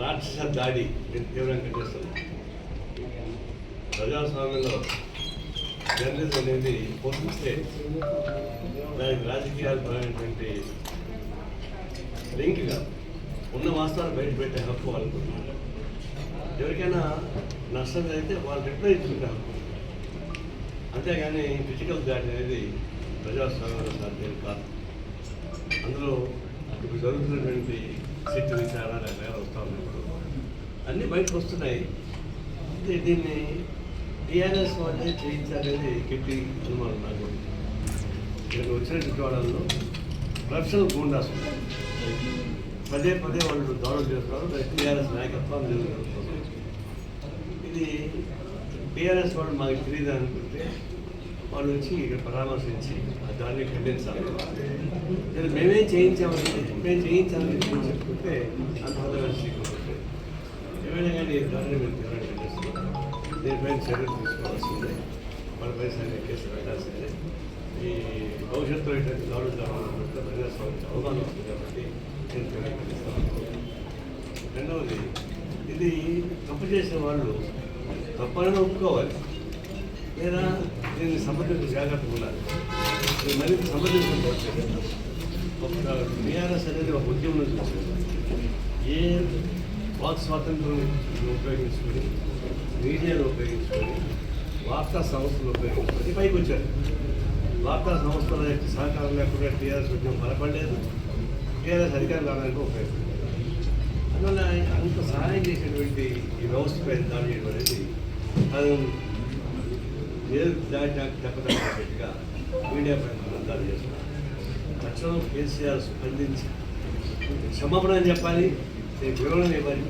రాక్షస దాడి నేను తీవ్రంగా ఖండిస్తున్నాను ప్రజాస్వామ్యంలో జర్నలిజం అనేది పోషిస్తే దానికి రాజకీయాలు పరమైనటువంటి లింక్గా ఉన్న వాస్తవాలు బయట పెట్టే హక్కు వాళ్ళకు ఎవరికైనా నష్టం జరిగితే వాళ్ళు రిప్లై ఇచ్చుకుంటే హక్కు అంతేగాని ఫిజికల్ దాడి అనేది ప్రజాస్వామ్యంలో సాధ్యం కాదు. అందులో ఇప్పుడు జరుగుతున్నటువంటి సిట్టు విచారణ రకరకాల వస్తూ అన్నీ బయటకు వస్తున్నాయి అంటే దీన్ని టీఆర్ఎస్ వాళ్ళే చేయించాలనేది గట్టి అనుమానం నాకు. ఇక్కడ వచ్చిన వాళ్ళలో ప్రొఫెషనల్ గూండాస్ పదే పదే వాళ్ళు దాడులు చేస్తున్నారు. టీఆర్ఎస్ నాయకత్వం జరుగుతుంది ఇది టీఆర్ఎస్ వాళ్ళు మాకు తెలియదు అనుకుంటే వాళ్ళ నుంచి పరామర్శించి దాన్ని ఖండించాలి. ఇది మేమే చేయించామంటే మేము చేయించాలని చెప్పుకుంటే అంత హదవలసికుంటే ఏమైనా కానీ దాన్ని మేము తీవ్రంగా ఖండిస్తున్నాం దీనిపైన చర్యలు తీసుకోవాల్సిందే. వాళ్ళపై సరైన కేసు పెట్టాల్సిందే. ఈ భవిష్యత్తులో ఇటువంటి దాడులు జరగాలనుకుంటే ప్రజాస్వామ్యం అవగాహన వస్తుంది కాబట్టి నేను తీవ్రంగా ఖండిస్తాను రెండవది ఇది తప్పు చేసిన వాళ్ళు తప్పని ఒప్పుకోవాలి. లేదా దీన్ని సంబంధించిన జాగ్రత్తగా ఉండాలి. మరింత సంబంధించిన ఒక టీఆర్ఎస్ అనేది ఒక ఉద్యమం చూసింది ఏ వాక్ స్వాతంత్రం ఉపయోగించుకొని మీడియాను ఉపయోగించుకొని వార్తా సంస్థలు ఉపయోగించుకొని పైకి వచ్చారు వార్తా సంస్థల యొక్క సహకారం లేకుండా టీఆర్ఎస్ ఉద్యమం బలపడలేదు. టీఆర్ఎస్ అధికారులు రావడానికి ఉపయోగపడలేదు. అందువల్ల అంత సహాయం చేసేటువంటి ఈ వ్యవస్థపై దాడి చేయడం అనేది అది ఏదో దాడి దెబ్బతగ్గట్టుగా మీడియా పైన మనం చేస్తున్నారు. తక్షణం కేసీఆర్ స్పందించి క్షమాపణ చెప్పాలి నేను వివరణ ఇవ్వాలి